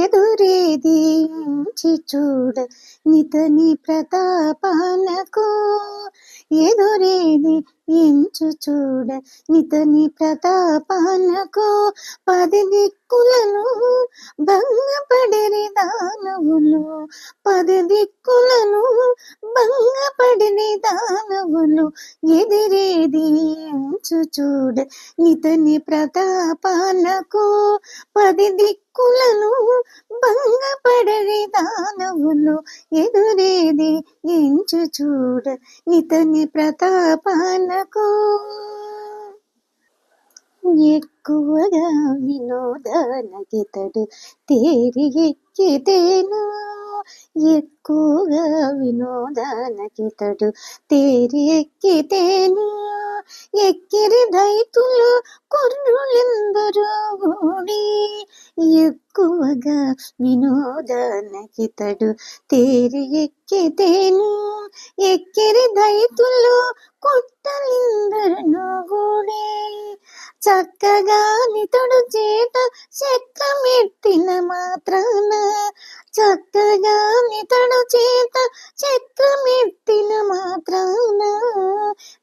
ఎదురేది ఎంచి చూడ నితని ప్రతాపాలకు ఎదురేది ఎంచు చూడ నితని ప్రతాపాలకు పది దిక్కులను భంగపడిరి దానవులు. పది దిక్కులను దానవులు ఎదిరేది ఎంచు చూడ. నితని ప్రతాపాలకు పది దిక్కులను భంగపడరి దానవులు ఎదురేది ఎంచు చూడ. నితని ప్రతాపాలకు ఎక్కువగా వినోదానకితడు తేరి ఎక్కితేను ఎక్కువగా వినోదానకితడు. తేరి ఎక్కితేను ఎక్కిరి దైతులు కుర్రులెందరూ గూడి ఎక్కువగా వినోదానకితడు. తేరి ఎక్కితేను ఎక్కిరి దైతులు కొట్టలిందరు గూడే చక్కగా నితడు చేత చక్రమెట్టిన మాత్రాన. చక్కగా నితడు చేత చక్రమెట్టిన మాత్రాన.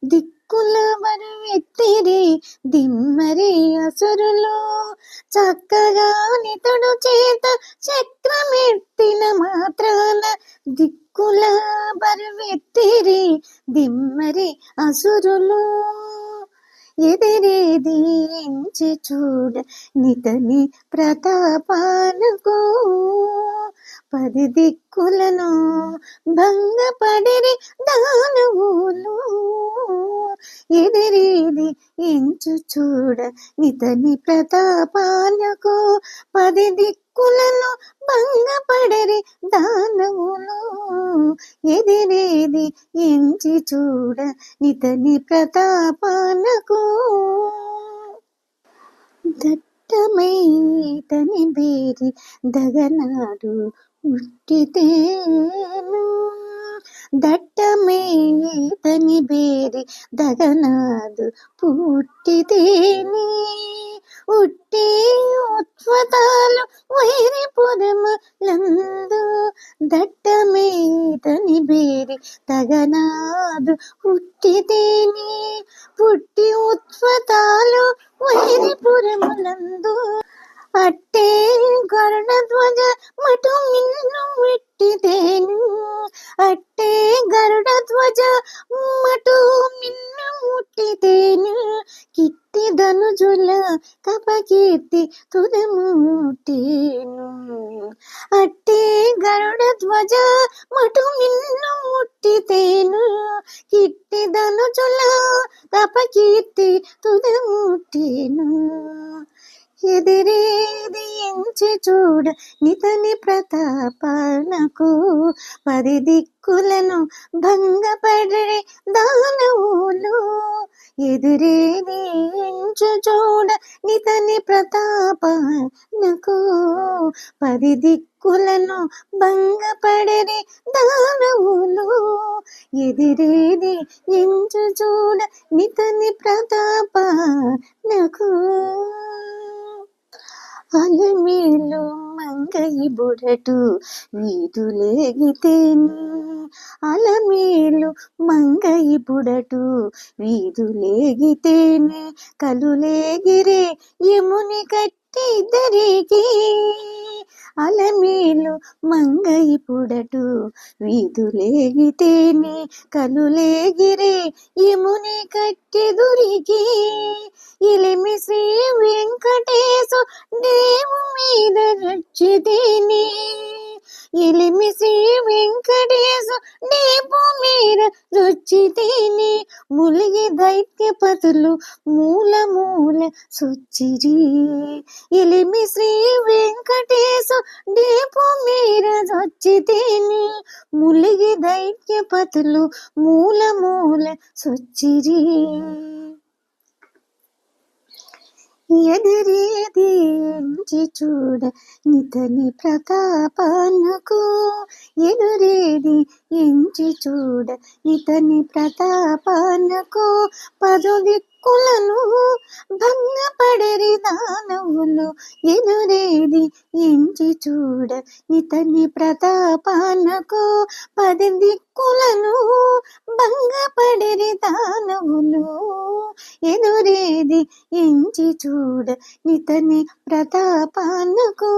దిక్కుల వరువెత్తిరి దిమ్మరి అసురులు. చక్కగా నితడు చేత చక్రమెట్టిన మాత్రాన. దిక్కుల బరువెత్తిరి దిమ్మరి అసురులు. ఎదిరేది ఎంచి చూడ నితని ప్రతాపాలకు. పది దిక్కులను భంగపడిరి దానవులు. ఎదిరేది ఎంచు చూడ నితని ప్రతాపాలకు పది దిక్కులలో భంగపడరి దానవులు ఎదిరేది ఎంచి చూడ నితని ప్రతాపాలకు దట్టమైతని బేరి దగనాడు ఉట్టితేను దట్టమేతని బేరి దగనాదు పుట్టితేని. ఉట్టి ఉత్వతాలు వైరి పురములందు దట్టమేతని బేరి తగనాదు పుట్టితేని. పుట్టి ఉత్వతాలు వైరి పురములందు అట్టే గరుడ ధ్వజ మటు మిన్ను మెట్టితేను అట్టే గరుడ ధ్వజ మటు మిన్ను ముట్టితేను కిట్టి ధనుజుల కపకీర్తి తుదముటేను అట్టే గరుడ ధ్వజ మటు మిన్ను ముట్టితేను కిట్టి ధనుజుల కపకీర్తి తుదముటేను ఎదిరేది ఎంచి చూడ నితని ప్రతాపాలకు పది దిక్కులను భంగపడే దానవులు. ఎదిరేది ఎంచు చూడ నితని ప్రతాపాలకు పది దిక్కులను భంగపడరి దానవులు. ఎదిరేది ఎంచు చూడ నితని ప్రతాపాలకు అలమేలు మంగై బొడటు వీధులేగితేనే అలమేలు మంగై బుడటు వీధులేగితేనే కలులేగిరే యముని కట్టి దరిగే. అలమేలు మంగయి పుడటు. వీధులేగితేనే కలులేగిరే యముని కట్టెదురికి ఇలిమి శ్రీ వెంకటేశు దేవు మీద రచ్చితేనే ఇలిమి శ్రీ వెంకటేశు దేవు మీద రచ్చితేనే ములిగి దైత్యపతులు మూల మూల సుచ్చిరి ఇలిమి శ్రీ వెంకటేశు దేపు మీర రచ్చితేనే ములిగి దైత్య పతులు మూల మూల సుచ్చిరి. ఎదురేది ఎంచి చూడ నితని ప్రతాపానుకు ఎదురేది ఎంచి చూడ నితని ప్రతాపానుకు పదు దిక్కులను భంగపడరి దానవులు ఎదురేది ఎంచి చూడ నితని ప్రతాపానుకు పది దిక్కులను భంగపడరి దాన ఎదురేది ఎంచి చూడ నితని ప్రతాపానకు